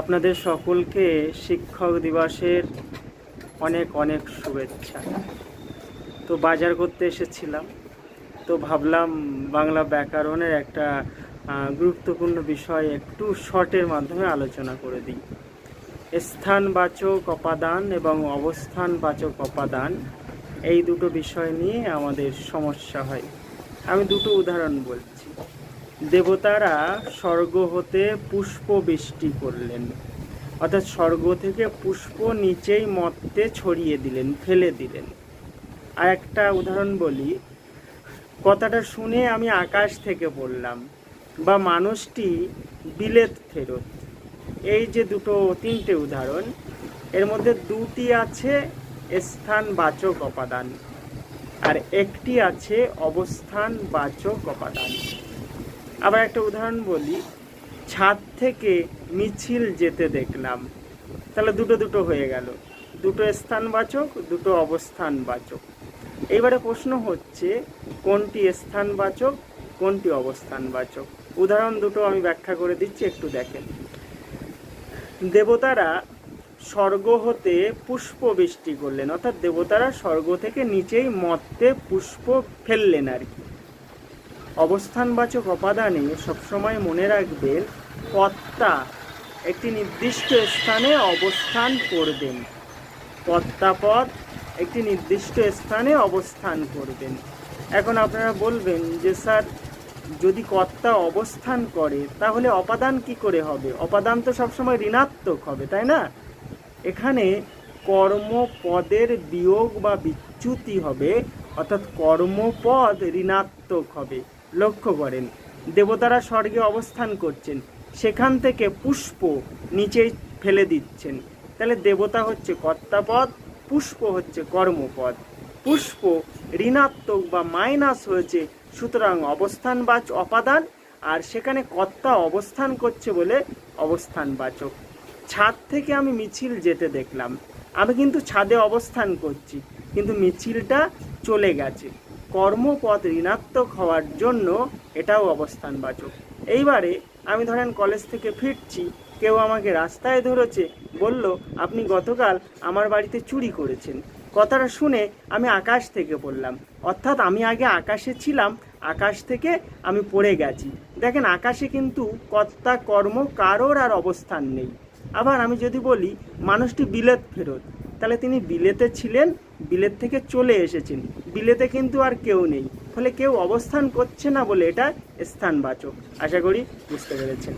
আপনাদের সকলকে শিক্ষক দিবসের অনেক অনেক শুভেচ্ছা। তো বাজার করতে এসেছিলাম, তো ভাবলাম বাংলা ব্যাকরণের একটা গুরুত্বপূর্ণ বিষয় একটু শর্টের মাধ্যমে আলোচনা করে দিই। স্থানবাচক অপাদান এবং অবস্থানবাচক অপাদান, এই দুটো বিষয় নিয়ে আমাদের সমস্যা হয়। আমি দুটো উদাহরণ বলছি। দেবতারা স্বর্গ হতে পুষ্প বৃষ্টি করলেন। অর্থাৎ স্বর্গ থেকে পুষ্প নিচেই মত্তে ছড়িয়ে দিলেন, ফেলে দিলেন। আর একটা উদাহরণ বলি, কথাটা শুনে আমি আকাশ থেকে পড়লাম, বা মানুষটি বিলেত ফেরত। এই যে দুটো, তিনটে উদাহরণ, এর মধ্যে দুটি আছে স্থানবাচক উপাদান আর একটি আছে অবস্থানবাচক উপাদান আবার একটা উদাহরণ বলি। ছাদ থেকে মিছিল যেতে দেখলাম। তাহলে দুটো দুটো হয়ে গেল। দুটো স্থানবাচক, দুটো অবস্থানবাচক। এইবারে প্রশ্ন হচ্ছে, কোনটি স্থানবাচক, কোনটি অবস্থানবাচক? উদাহরণ দুটো আমি ব্যাখ্যা করে দিচ্ছি, একটু দেখেন। দেবতারা স্বর্গ হতে পুষ্প বৃষ্টি করলেন। অর্থাৎ দেবতারা স্বর্গ থেকে নিচেই মত্তে পুষ্প ফেললেন আর কি। অবস্থানবাচক উপাদানে সবসময় মনে রাখবেন কর্তা একটি নির্দিষ্ট স্থানে অবস্থান করবেন। কর্তাপদ একটি নির্দিষ্ট স্থানে অবস্থান করবেন। এখন আপনারা বলবেন যে, স্যার, যদি কর্তা অবস্থান করে, তাহলে অপাদান কি করে হবে? অপাদান তো সবসময় ঋণাত্মক হবে, তাই না? এখানে কর্মপদের বিয়োগ বা বিচ্যুতি হবে, অর্থাৎ কর্মপদ ঋণাত্মক হবে। লক্ষ্য করেন। দেবতারা স্বর্গে অবস্থান করছেন। সেখান থেকে পুষ্প নিচে ফেলে দিচ্ছেন। তাহলে দেবতা হচ্ছে কর্তাপদ, পুষ্প হচ্ছে কর্মপদ। পুষ্প ঋণাত্মক বা মাইনাস হয়েছে, সুতরাং অবস্থানবাচ অপাদান, আর সেখানে কর্তা অবস্থান করছে বলে অবস্থানবাচক। ছাদ থেকে আমি মিছিল যেতে দেখলাম। আমি কিন্তু ছাদে অবস্থান করছি, কিন্তু মিছিলটা চলে গেছে। কর্মপদ ঋণাত্মক হওয়ার জন্য এটাও অবস্থান অবস্থানবাচক। এইবারে আমি ধরেন কলেজ থেকে ফিরছি, কেউ আমাকে রাস্তায় ধরেছে, বলল, আপনি গতকাল আমার বাড়িতে চুরি করেছেন। কথাটা শুনে আমি আকাশ থেকে পড়লাম। অর্থাৎ আমি আগে আকাশে ছিলাম, আকাশ থেকে আমি পড়ে গেছি। দেখেন, আকাশে কিন্তু কর্তা, কর্ম কারোর আর অবস্থান নেই। আবার আমি যদি বলি, মানুষটি বিলেত ফেরত। তাহলে তিনি বিলেতে ছিলেন, বিলেত থেকে চলে এসেছেন। বিলেতে কিন্তু আর কেউ নেই। ফলে কেউ অবস্থান করছে না বলে এটা স্থানবাচক। আশা করি বুঝতে পেরেছেন।